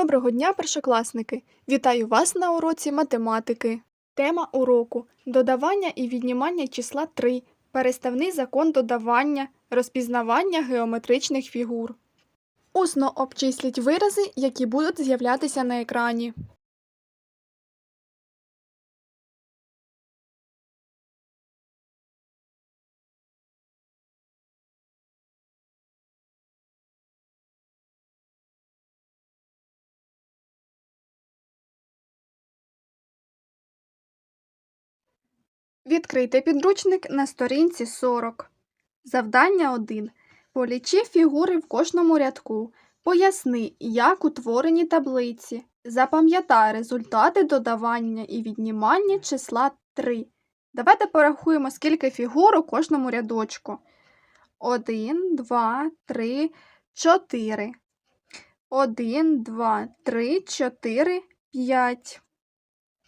Доброго дня, першокласники! Вітаю вас на уроці математики. Тема уроку додавання і віднімання числа 3, переставний закон додавання, розпізнавання геометричних фігур. Усно обчисліть вирази, які будуть з'являтися на екрані. Відкрийте підручник на сторінці 40. Завдання 1. Полічи фігури в кожному рядку. Поясни, як утворені таблиці. Запам'ятай результати додавання і віднімання числа 3. Давайте порахуємо, скільки фігур у кожному рядочку. 1, 2, 3, 4. 1, 2, 3, 4, 5.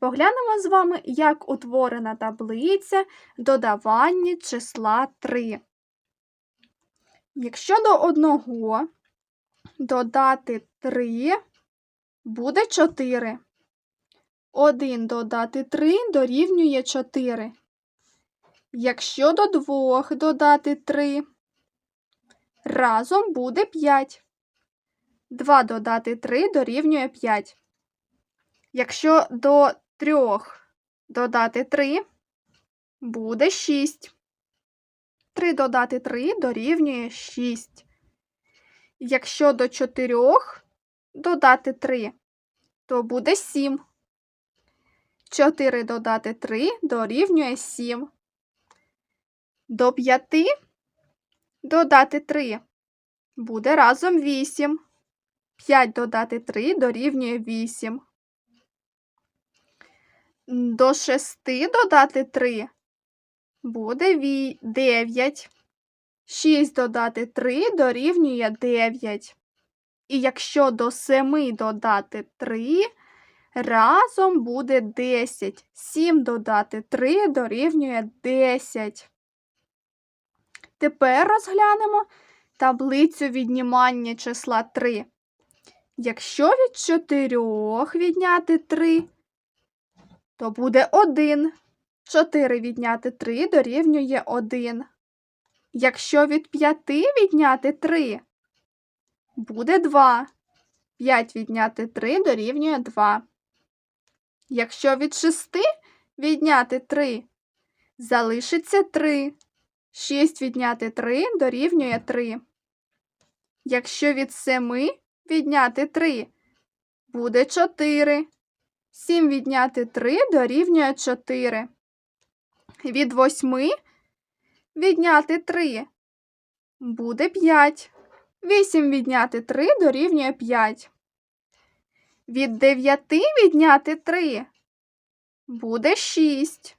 Поглянемо з вами, як утворена таблиця додавання числа 3. Якщо до одного додати 3, буде 4. 1 додати 3 дорівнює 4. Якщо до 2 додати 3, разом буде 5. 2 додати 3 дорівнює 5. Якщо до 3 додати 3, буде 6. 3 додати 3 дорівнює 6. Якщо до 4 додати 3, то буде 7. 4 додати 3 дорівнює 7. До 5 додати 3 буде разом 8. 5 додати 3 дорівнює 8. До 6 додати 3 буде 9. 6 додати 3 дорівнює 9. І якщо до 7 додати 3, разом буде 10. 7 додати 3 дорівнює 10. Тепер розглянемо таблицю віднімання числа 3. Якщо від 4 відняти 3, то буде 1. 4 відняти 3 дорівнює 1. Якщо від 5 відняти 3, буде 2. 5 відняти 3 дорівнює 2. Якщо від 6 відняти 3, залишиться 3. 6 відняти 3 дорівнює 3. Якщо від 7 відняти 3, буде 4. 7 відняти 3 дорівнює 4. Від 8 відняти 3 буде 5. 8 відняти 3 дорівнює 5. Від 9 відняти 3 буде 6.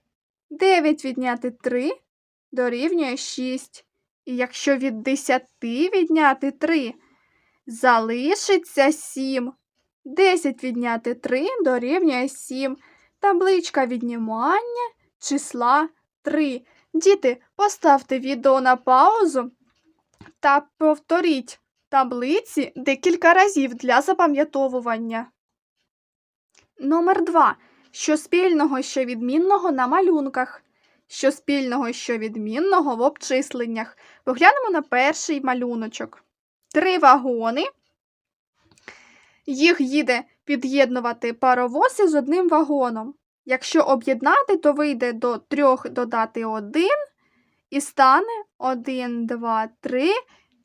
9 відняти 3 дорівнює 6. І якщо від 10 відняти 3 залишиться 7. 10 відняти 3 дорівнює 7. Табличка віднімання числа 3. Діти, поставте відео на паузу та повторіть таблиці декілька разів для запам'ятовування. Номер 2. Що спільного, що відмінного на малюнках. Що спільного, що відмінного в обчисленнях. Поглянемо на перший малюночок. Три вагони. Їх їде під'єднувати паровоз із одним вагоном. Якщо об'єднати, то вийде до 3 додати 1 і стане 1, 2, 3,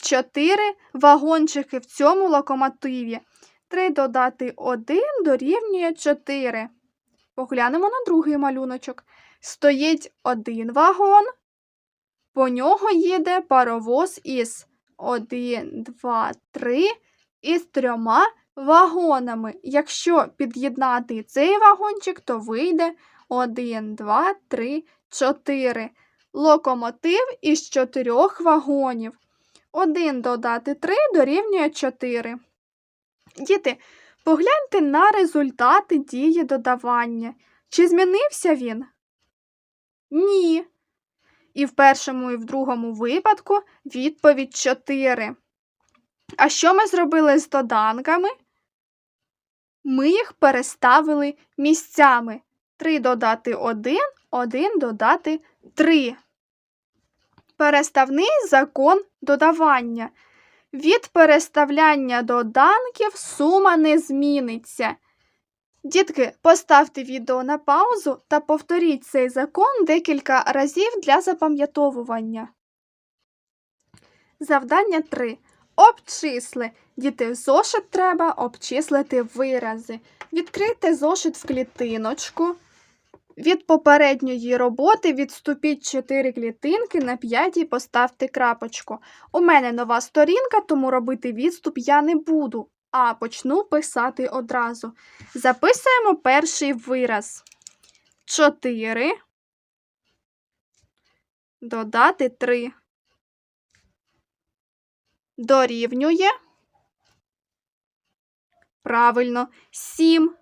4 вагончики в цьому локомотиві. 3 додати 1 дорівнює 4. Поглянемо на другий малюночок. Стоїть один вагон, по нього їде паровоз із 1, 2, 3 із трьома вагонами. Якщо під'єднати цей вагончик, то вийде 1, 2, 3, 4. Локомотив із чотирьох вагонів. 1 додати 3 дорівнює 4. Діти, погляньте на результати дії додавання. Чи змінився він? Ні. І в першому, і в другому випадку відповідь 4. А що ми зробили з доданками? Ми їх переставили місцями. 3 додати 1, 1 додати 3. Переставний закон додавання. Від переставляння доданків сума не зміниться. Дітки, поставте відео на паузу та повторіть цей закон декілька разів для запам'ятовування. Завдання 3. Обчисли. Діти, зошит треба обчислити вирази. Відкрийте зошит в клітиночку. Від попередньої роботи відступіть 4 клітинки, на п'ятій поставте крапочку. У мене нова сторінка, тому робити відступ я не буду, а почну писати одразу. Записуємо перший вираз. 4. Додати 3. Дорівнює. Правильно, 7.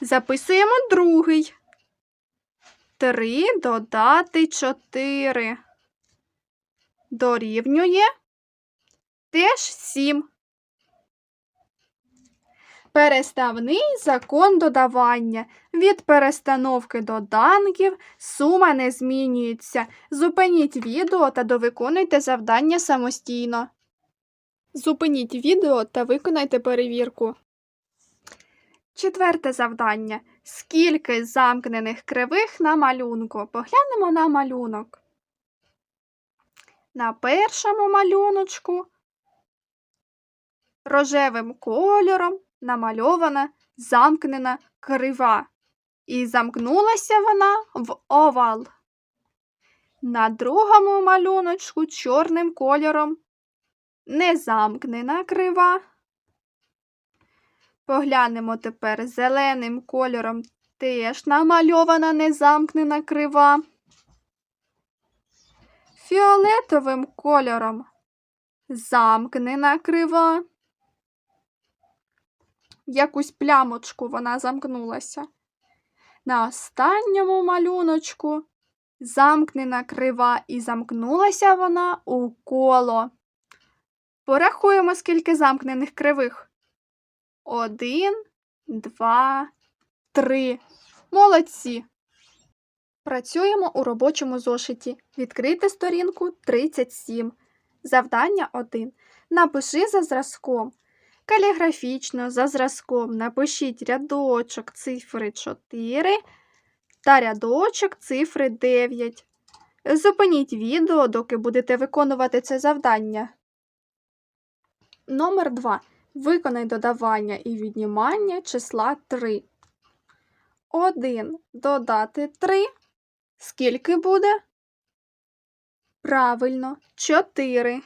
Записуємо другий. 3 додати 4. Дорівнює теж 7. Переставний закон додавання. Від перестановки доданків сума не змінюється. Зупиніть відео та довиконуйте завдання самостійно. Зупиніть відео та виконайте перевірку. Четверте завдання. Скільки замкнених кривих на малюнку? Поглянемо на малюнок. На першому малюночку рожевим кольором намальована замкнена крива. І замкнулася вона в овал. На другому малюночку чорним кольором незамкнена крива. Поглянемо тепер зеленим кольором теж намальована незамкнена крива. Фіолетовим кольором замкнена крива. Якусь плямочку вона замкнулася. На останньому малюночку замкнена крива і замкнулася вона у коло. Порахуємо, скільки замкнених кривих. Один, два, три. Молодці. Працюємо у робочому зошиті. Відкрити сторінку 37. Завдання 1. Напиши за зразком. Каліграфічно за зразком напишіть рядочок цифри 4 та рядочок цифри 9. Зупиніть відео, доки будете виконувати це завдання. Номер 2. Виконай додавання і віднімання числа 3. 1 додати 3. Скільки буде? Правильно, 4.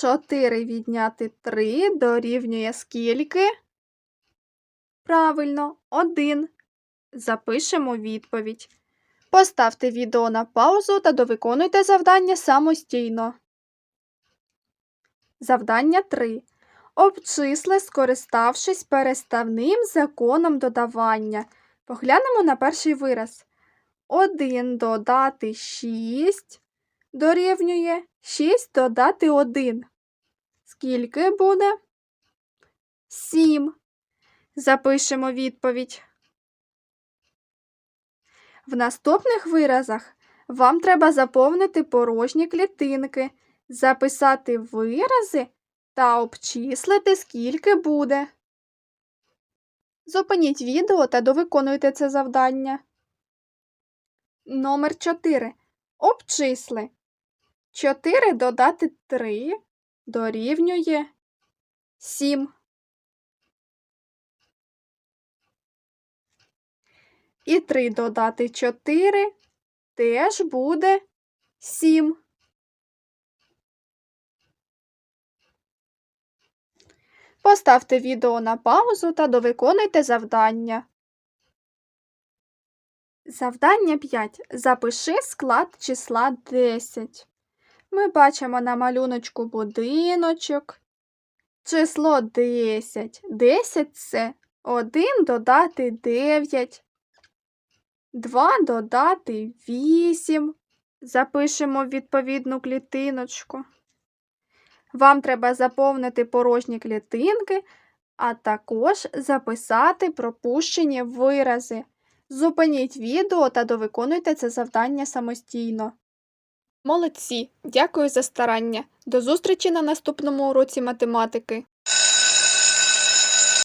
4 відняти 3 дорівнює скільки? Правильно, 1. Запишемо відповідь. Поставте відео на паузу та довиконуйте завдання самостійно. Завдання 3. Обчисли, скориставшись переставним законом додавання. Поглянемо на перший вираз. 1 додати 6 дорівнює 6 додати 1. Скільки буде? 7. Запишемо відповідь. В наступних виразах вам треба заповнити порожні клітинки, записати вирази та обчислити, скільки буде. Зупиніть відео та довиконуйте це завдання. Номер 4. Обчисли. 4 додати 3 дорівнює 7. І 3 додати 4 теж буде 7. Поставте відео на паузу та довиконуйте завдання. Завдання 5. Запиши склад числа 10. Ми бачимо на малюночку будиночок. Число 10. 10 це 1 додати 9. 2 додати 8. Запишемо відповідну клітиночку. Вам треба заповнити порожні клітинки, а також записати пропущені вирази. Зупиніть відео та довиконуйте це завдання самостійно. Молодці! Дякую за старання. До зустрічі на наступному уроці математики.